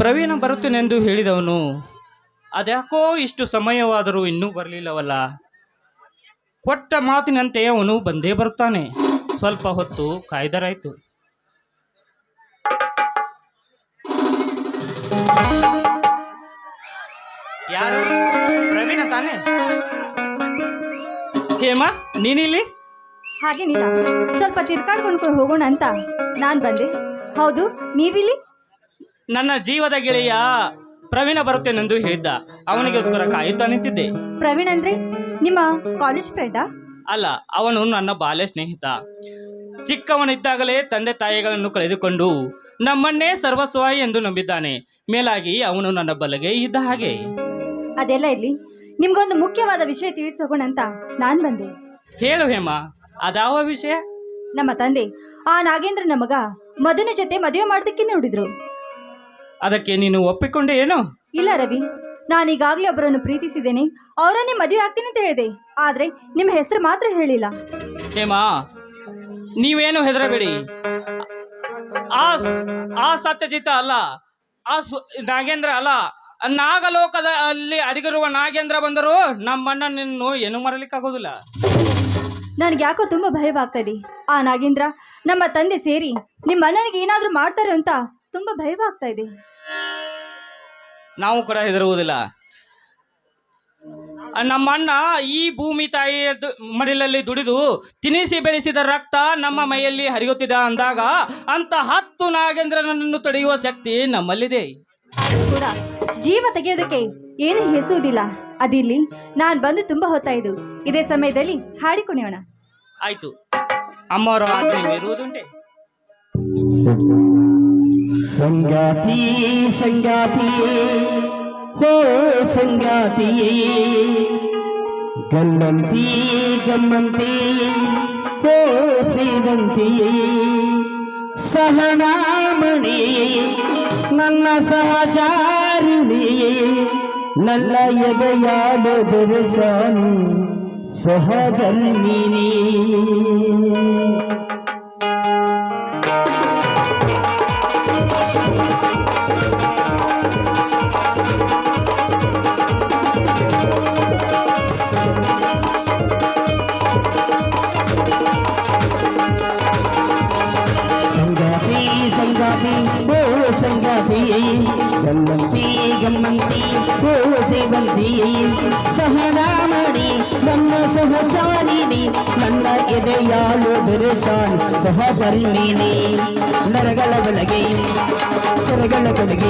ಪ್ರವೀಣ ಬರುತ್ತೇನೆಂದು ಹೇಳಿದವನು. ಅದ್ಯಾಕೋ ಇಷ್ಟು ಸಮಯವಾದರೂ ಇನ್ನೂ ಬರಲಿಲ್ಲವಲ್ಲ. ಕೊಟ್ಟ ಮಾತಿನಂತೆ ಅವನು ಬಂದೇ ಬರುತ್ತಾನೆ. ಸ್ವಲ್ಪ ಹೊತ್ತು ಕಾಯ್ದರಾಯಿತು. ಯಾರು? ಪ್ರವೀಣ ತಾನೆ? ಹೇಮಾ, ನೀನಿಲ್ಲಿ? ಹಾಗೇನಿಲ್ಲ ಸ್ವಲ್ಪ ತಿರ್ಕಾಡ್ಕೊಂಡ್ಕೊಂಡು ಹೋಗೋಣ ಅಂತ. ನಾನ್ ಬಂದೆ. ಹೌದು, ನೀವಿಲ್ಲಿ? ನನ್ನ ಜೀವದ ಗೆಳೆಯ ಪ್ರವೀಣ ಬರುತ್ತೇನೆಂದು ಹೇಳಿದ್ದ. ಅವನಿಗೋಸ್ಕರ ಕಾಯುತ್ತಾ ನಿಂತಿದ್ದೆ. ಪ್ರವೀಣ್ ಅಂದ್ರೆ ನಿಮ್ಮ ಕಾಲೇಜ್ ಫ್ರೆಂಡಾ ಅಲ್ಲ ಅವನು ನನ್ನ ಬಾಲ್ಯ ಸ್ನೇಹಿತ. ಚಿಕ್ಕವನಿದ್ದಾಗಲೇ ತಂದೆ ತಾಯಿಗಳನ್ನು ಕಳೆದುಕೊಂಡು ನಮ್ಮನ್ನೇ ಸರ್ವಸ್ವ ಎಂದು ನಂಬಿದ್ದಾನೆ. ಮೇಲಾಗಿ ಅವನು ನನ್ನ ಬಲಗೆ ಇದ್ದ ಹಾಗೆ. ಅದೆಲ್ಲ ಇಲ್ಲಿ ನಿಮ್ಗೊಂದು ಮುಖ್ಯವಾದ ವಿಷಯ ತಿಳಿಸೋಣ ಅಂತ ನಾನ್ ಬಂದೆ. ಹೇಳು ಹೇಮ ಅದಾವ ವಿಷಯ? ನಮ್ಮ ತಂದೆ ಆ ನಾಗೇಂದ್ರ ನಮಗ ಮಧುನ ಜೊತೆ ಮದುವೆ ಮಾಡೋದಕ್ಕೆ ನೋಡಿದ್ರು. ಅದಕ್ಕೆ ನೀನು ಒಪ್ಪಿಕೊಂಡೆ ಏನು? ಇಲ್ಲ ರವಿ ನಾನೀಗಾಗ್ಲೇ ಒಬ್ಬರನ್ನು ಪ್ರೀತಿಸಿದ್ದೇನೆ. ಅವರನ್ನೇ ಮದುವೆ ಆಗ್ತೀನಿ ಅಂತ ಹೇಳಿದೆ. ಆದ್ರೆ ನಿಮ್ಮ ಹೆಸರು ಮಾತ್ರ ಹೇಳಿಲ್ಲ. ಹೇಮಾ ನೀವೇನು ಹೆದರಬೇಡಿ. ಆ ಆ ಸತ್ಯಜಿತ ಅಲ್ಲ ಆ ಸು- ನಾಗೇಂದ್ರ ಅಲ್ಲ. ನಾಗಲೋಕದ ಅಲ್ಲಿ ಅಡಗಿರುವ ನಾಗೇಂದ್ರ ಬಂದರು ನಮ್ಮಣ್ಣ ನಿನ್ನು ಏನು ಮಾಡಲಿಕ್ಕಾಗೋದಿಲ್ಲ ನನಗೆ ಯಾಕೋ ತುಂಬಾ ಭಯವಾಗ್ತಾ ಇದೆ. ಆ ನಾಗೇಂದ್ರ ನಮ್ಮ ತಂದೆ ಸೇರಿ ನಿಮ್ಮ ಅಣ್ಣನಿಗೆ ಏನಾದ್ರೂ ಮಾಡ್ತಾರೆ ಅಂತ ತುಂಬಾ ಭಯವಾಗ್ತಾ ಇದೆ. ನಾವು ಕೂಡ ಹೆದರುವುದಿಲ್ಲ. ನಮ್ಮ ಅಣ್ಣ ಈ ಭೂಮಿ ತಾಯಿಯ ದು- ಮಡಿಲಲ್ಲಿ ದುಡಿದು ತಿನಿಸಿ ಬೆಳೆಸಿದ ರಕ್ತ ನಮ್ಮ ಮೈಯಲ್ಲಿ ಹರಿಯುತ್ತಿದೆ ಅಂದಾಗ ಅಂತ ಹತ್ತು ನಾಗೇಂದ್ರನನ್ನು ತಡೆಯುವ ಶಕ್ತಿ ನಮ್ಮಲ್ಲಿದೆ. ಕೂಡ ಜೀವ ತೆಗೆಯೋದಕ್ಕೆ ಏನು ಹೆಸುವುದಿಲ್ಲ ಅದಿಲ್ಲಿ ನಾನ್ ಬಂದು ತುಂಬಾ ಹೊತ್ತಾಯ್ದು ಇದೇ ಸಮಯದಲ್ಲಿ ಹಾಡಿಕೊಣಿಯೋಣ ಆಯ್ತು. ಅಮ್ಮವರ ಆಜ್ಞೆ ಮೀರುವುದುಂಟೆ ಸಂಗಾತಿ ಸಂಗಾತಿ, ಹೋ ಸಂಗಾತಿ. ಗಮ್ಮಂತಿ ಗಮ್ಮಂತಿ, ಹೋ ಸೇವಂತಿ. ಸಹನಾಮಣಿ, ನನ್ನ ಸಹಚಾರಿಣಿ, ನನ್ನ ಎದೆಯಾಡು ದೊರೆಸಾನಿ ಸಹಧರ್ಮಿಣಿ. ಸಹಚಾರಿಣಿ ನನ್ನ ಎದೆಯಾಳು ಬೆರೆಸಾನ್ ಸಹಧರ್ಮಿನಿ ನರಗಳ ಒಳಗೆ ಸರಗಳ ಕೊಳಗೆ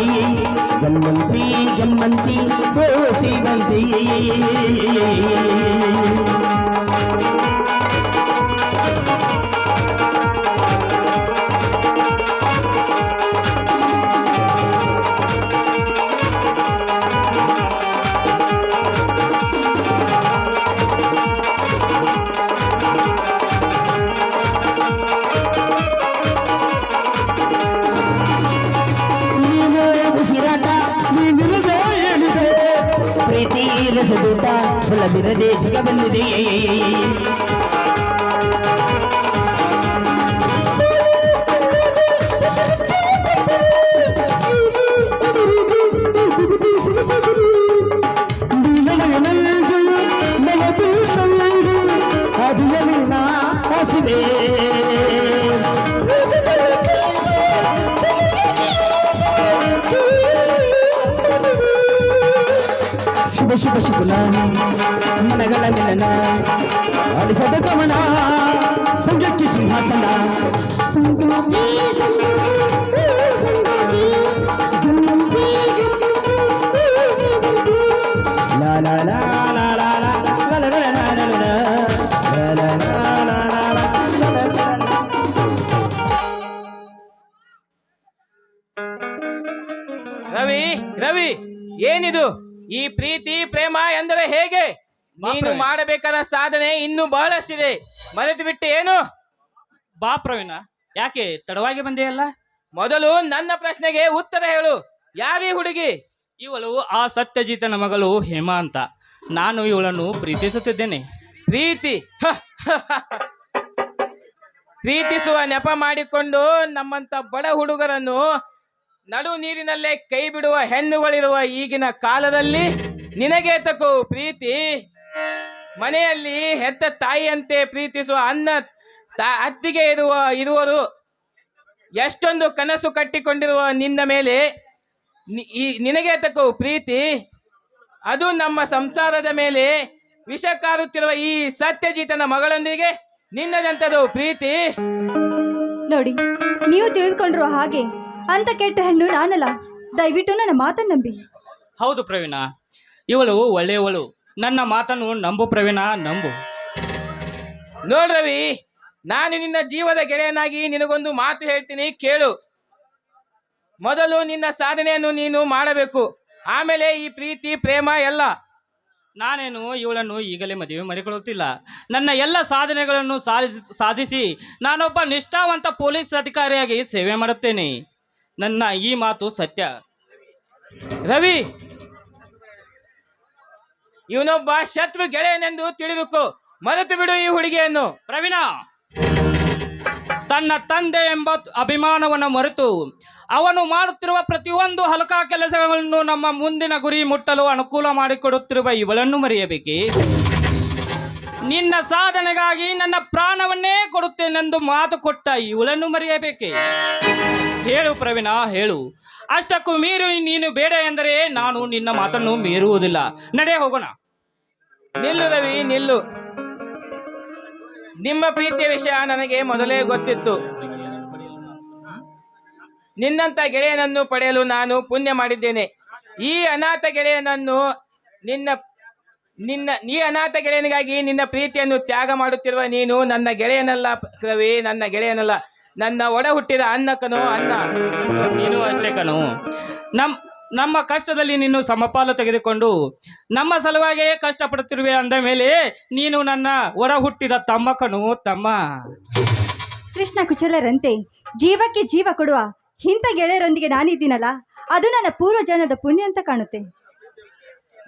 ಸಂಗಾತಿ ಗಮ್ಮಂತಿ ಗಮ್ಮಂತಿ ಓ ಸಿಗಂತಿ ಊಟ ಬಿರದೇಶಿಗ ಬಂದಿದೆ ಶುಭ ಶುಭನ ಮನಗಳ ಮಿಲನ ಅಳಿಸದ ಗಮನ ಸಂಘಕ್ಕೆ ಸಿಂಹಾಸನ ಸಂಗಾತಿ ಲಾ ಲಾ ಲಾ ರವಿ ರವಿ ಏನಿದು ಈ ಪ್ರೀತಿ ಪ್ರೇಮ ಎಂದರೆ ಹೇಗೆ? ನೀನು. ಮಾಡಬೇಕಾದ ಸಾಧನೆ ಇನ್ನೂ ಬಹಳಷ್ಟಿದೆ. ಮರೆತು ಬಿಟ್ಟು ಏನು? ಬಾ ಪ್ರವೀಣ ಯಾಕೆ ತಡವಾಗಿ ಬಂದೆಯಲ್ಲ ಮೊದಲು ನನ್ನ ಪ್ರಶ್ನೆಗೆ ಉತ್ತರ ಹೇಳು. ಯಾರೀ ಹುಡುಗಿ? ಇವಳು ಆ ಸತ್ಯಜೀತನ ಮಗಳು ಹೇಮಾ ಅಂತ. ನಾನು ಇವಳನ್ನು ಪ್ರೀತಿಸುತ್ತಿದ್ದೇನೆ. ಪ್ರೀತಿ. ಪ್ರೀತಿಸುವ ನೆಪ ಮಾಡಿಕೊಂಡು ನಮ್ಮಂತ ಬಡ ಹುಡುಗರನ್ನು ನಡು ನೀರಿನಲ್ಲೇ ಕೈ ಬಿಡುವ ಹೆಣ್ಣುಗಳಿರುವ ಈಗಿನ ಕಾಲದಲ್ಲಿ ನಿನಗೆ ತಕೋ ಪ್ರೀತಿ. ಮನೆಯಲ್ಲಿ ಹೆತ್ತ ತಾಯಿಯಂತೆ ಪ್ರೀತಿಸುವ ಅನ್ನ ಅತ್ತಿಗೆ ಇರುವ ಇರುವರು. ಎಷ್ಟೊಂದು ಕನಸು ಕಟ್ಟಿಕೊಂಡಿರುವ ನಿನ್ನ ಮೇಲೆ ಈ ನಿನಗೆ ತಕೋ ಪ್ರೀತಿ. ಅದು ನಮ್ಮ ಸಂಸಾರದ ಮೇಲೆ ವಿಷ ಕಾರುತ್ತಿರುವ ಈ ಸತ್ಯಜೀತನ ಮಗಳೊಂದಿಗೆ ನಿನ್ನದಂತದು ಪ್ರೀತಿ. ನೋಡಿ, ನೀವು ತಿಳಿದುಕೊಂಡಿರುವ ಹಾಗೆ ಅಂತ ಕೆಟ್ಟ ಹೆಣ್ಣು ನಾನಲ್ಲ. ದಯವಿಟ್ಟು ನನ್ನ ಮಾತನ್ನು ನಂಬಿ. ಹೌದು ಪ್ರವೀಣ. ಇವಳು ಒಳ್ಳೆಯವಳು. ನನ್ನ ಮಾತನ್ನು ನಂಬು ಪ್ರವೀಣ ನಂಬು. ನೋಡ್ರವಿ ನಾನು ನಿನ್ನ ಜೀವದ ಗೆಳೆಯನಾಗಿ ನಿನಗೊಂದು ಮಾತು ಹೇಳ್ತೀನಿ ಕೇಳು. ಮೊದಲು ನಿನ್ನ ಸಾಧನೆಯನ್ನು ನೀನು ಮಾಡಬೇಕು. ಆಮೇಲೆ ಈ ಪ್ರೀತಿ ಪ್ರೇಮ ಎಲ್ಲ. ನಾನೇನು ಇವಳನ್ನು ಈಗಲೇ ಮದುವೆ ಮಾಡಿಕೊಳ್ಳುತ್ತಿಲ್ಲ. ನನ್ನ ಎಲ್ಲ ಸಾಧನೆಗಳನ್ನು ಸಾಧಿಸಿ ಸಾಧಿಸಿ ನಾನೊಬ್ಬ ನಿಷ್ಠಾವಂತ ಪೊಲೀಸ್ ಅಧಿಕಾರಿಯಾಗಿ ಸೇವೆ ಮಾಡುತ್ತೇನೆ. ನನ್ನ ಈ ಮಾತು ಸತ್ಯ. ರವಿ ಇವನೊಬ್ಬ ಶತ್ರು ಗೆಳೆಯನೆಂದು ತಿಳಿದುಕೋ. ಮರೆತು ಬಿಡು ಈ ಹುಡುಗಿಯನ್ನು. ಪ್ರವೀಣ ತನ್ನ ತಂದೆ ಎಂಬ ಅಭಿಮಾನವನ್ನು ಮರೆತು. ಅವನು ಮಾಡುತ್ತಿರುವ ಪ್ರತಿಯೊಂದು ಹಲಕ ಕೆಲಸಗಳನ್ನು ನಮ್ಮ ಮುಂದಿನ ಗುರಿ ಮುಟ್ಟಲು ಅನುಕೂಲ ಮಾಡಿಕೊಡುತ್ತಿರುವ ಇವಳನ್ನು ಮರೆಯಬೇಕೆ? ನಿನ್ನ ಸಾಧನೆಗಾಗಿ ನನ್ನ ಪ್ರಾಣವನ್ನೇ ಕೊಡುತ್ತೇನೆಂದು ಮಾತು ಕೊಟ್ಟ ಇವಳನ್ನು ಮರೆಯಬೇಕೆ? ಹೇಳು ಪ್ರವೀಣ, ಹೇಳು. ಅಷ್ಟಕ್ಕೂ ಮೀರು ನೀನು ಬೇಡ ಎಂದರೆ ನಾನು ನಿನ್ನ ಮಾತನ್ನು ಮೀರುವುದಿಲ್ಲ. ನಡೆ ಹೋಗೋಣ. ನಿಲ್ಲು ರವಿ, ನಿಲ್ಲು. ನಿಮ್ಮ ಪ್ರೀತಿಯ ವಿಷಯ ನನಗೆ ಮೊದಲೇ ಗೊತ್ತಿತ್ತು. ನಿನ್ನಂತ ಗೆಳೆಯನನ್ನು ಪಡೆಯಲು ನಾನು ಪುಣ್ಯ ಮಾಡಿದ್ದೇನೆ. ಈ ಅನಾಥ ಗೆಳೆಯನನ್ನು ನಿನ್ನ ನಿನ್ನ, ಈ ಅನಾಥ ಗೆಳೆಯನಿಗಾಗಿ ನಿನ್ನ ಪ್ರೀತಿಯನ್ನು ತ್ಯಾಗ ಮಾಡುತ್ತಿರುವ ನೀನು ನನ್ನ ಗೆಳೆಯನಲ್ಲ ರವಿ ನನ್ನ ಗೆಳೆಯನಲ್ಲ. ನನ್ನ ಒಡ ಹುಟ್ಟಿದ ಅನ್ನಕನು ಅನ್ನ. ನೀನು ಅಷ್ಟೇ ಕನು ನಮ್ ನಮ್ಮ ಕಷ್ಟದಲ್ಲಿ ನೀನು ಸಮಪಾಲು ತೆಗೆದುಕೊಂಡು ನಮ್ಮ ಸಲುವಾಗಿಯೇ ಕಷ್ಟಪಡುತ್ತಿರುವೆ ಅಂದ ಮೇಲೆ ನೀನು ನನ್ನ ಒಡ ಹುಟ್ಟಿದ ತಮ್ಮ ಕನು ತಮ್ಮ. ಕೃಷ್ಣ ಕುಚಲರಂತೆ ಜೀವಕ್ಕೆ ಜೀವ ಕೊಡುವ ಇಂಥ ಗೆಳೆಯರೊಂದಿಗೆ ನಾನಿದ್ದೀನಲ್ಲ ಅದು ನನ್ನ ಪೂರ್ವಜನದ ಪುಣ್ಯ ಅಂತ ಕಾಣುತ್ತೆ.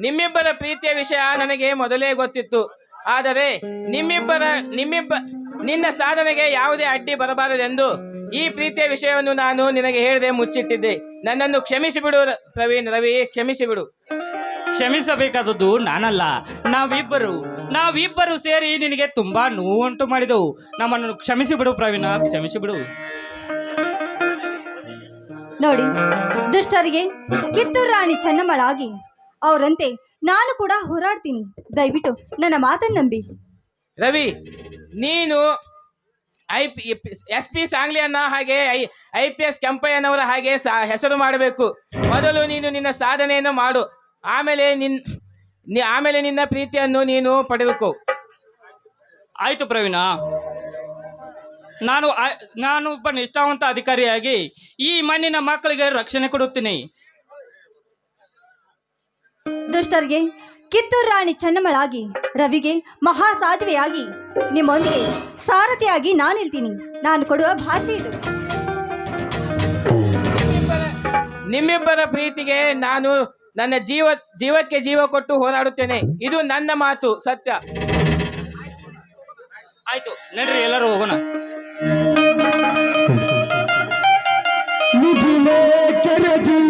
ನಿಮ್ಮಿಬ್ಬರ ಪ್ರೀತಿಯ ವಿಷಯ ನನಗೆ ಮೊದಲೇ ಗೊತ್ತಿತ್ತು. ಆದರೆ ನಿಮ್ಮಿಬ್ಬರ ನಿಮ್ಮಿಬ್ಬ ನಿನ್ನ ಸಾಧನೆಗೆ ಯಾವುದೇ ಅಡ್ಡಿ ಬರಬಾರದೆಂದು ಈ ಪ್ರೀತಿಯ ವಿಷಯವನ್ನು ನಾನು ನಿನಗೆ ಹೇಳದೆ ಮುಚ್ಚಿಟ್ಟಿದ್ದೆ. ನನ್ನನ್ನು ಕ್ಷಮಿಸಿ ಬಿಡು ರ- ಪ್ರವೀಣ್ ರವಿ ಕ್ಷಮಿಸಿ ಬಿಡು. ಕ್ಷಮಿಸಬೇಕಾದದ್ದು ನಾನಲ್ಲ. ನಾವಿಬ್ಬರು ನಾವಿಬ್ಬರು ಸೇರಿ ನಿನಗೆ ತುಂಬಾ ನೋವುಂಟು ಮಾಡಿದೆವು. ನಮ್ಮನ್ನು ಕ್ಷಮಿಸಿ ಬಿಡು ಪ್ರವೀಣ ಕ್ಷಮಿಸಿ ಬಿಡು. ನೋಡಿ ದುಷ್ಟರಿಗೆ ಕಿತ್ತೂರು ರಾಣಿ ಚೆನ್ನಮ್ಮಳಾಗಿ ಅವರಂತೆ ನಾನು ಕೂಡ ಹೋರಾಡ್ತೀನಿ. ದಯವಿಟ್ಟು ನನ್ನ ಮಾತನ್ನು ನಂಬಿ. ರವಿ ನೀನು ಐ ಪಿ ಎಸ್ ಪಿ ಸಾಂಗ್ಲಿಯನ್ನ ಹಾಗೆ ಐ ಐ ಪಿ ಎಸ್ ಕೆಂಪಯ್ಯನವರ ಹಾಗೆ ಸಾ- ಹೆಸರು ಮಾಡಬೇಕು. ಮೊದಲು ನೀನು ನಿನ್ನ ಸಾಧನೆಯನ್ನು ಮಾಡು. ಆಮೇಲೆ ನಿನ್ ನಿ- ಆಮೇಲೆ ನಿನ್ನ ಪ್ರೀತಿಯನ್ನು ನೀನು ಪಡೆದುಕೋ. ಆಯ್ತು ಪ್ರವೀಣ. ನಾನು ನಾನು ಒಬ್ಬ ನಿಷ್ಠಾವಂತ ಅಧಿಕಾರಿಯಾಗಿ ಈ ಮಣ್ಣಿನ ಮಕ್ಕಳಿಗೆ ರಕ್ಷಣೆ ಕೊಡುತ್ತೀನಿ. ದುಷ್ಟರಿಗೆ ಕಿತ್ತೂರು ರಾಣಿ ಚೆನ್ನಮ್ಮಳಾಗಿ ರವಿಗೆ ಮಹಾ ಸಾಧ್ವೆಯಾಗಿ ನಿಮ್ಮೊಂದಿಗೆ ಸಾರಥಿಯಾಗಿ ನಾನಿಲ್ತೀನಿ ನಾನು ಕೊಡುವ ಭಾಷೆ ಇದು. ನಿಮ್ಮಿಬ್ಬರ ಪ್ರೀತಿಗೆ ನಾನು ನನ್ನ ಜೀವ ಜೀವಕ್ಕೆ ಜೀವ ಕೊಟ್ಟು ಹೋರಾಡುತ್ತೇನೆ. ಇದು ನನ್ನ ಮಾತು ಸತ್ಯ. ಆಯ್ತು ನಡ್ರಿ ಎಲ್ಲರೂ ಹೋಗೋಣ. ಕೆರಗಿ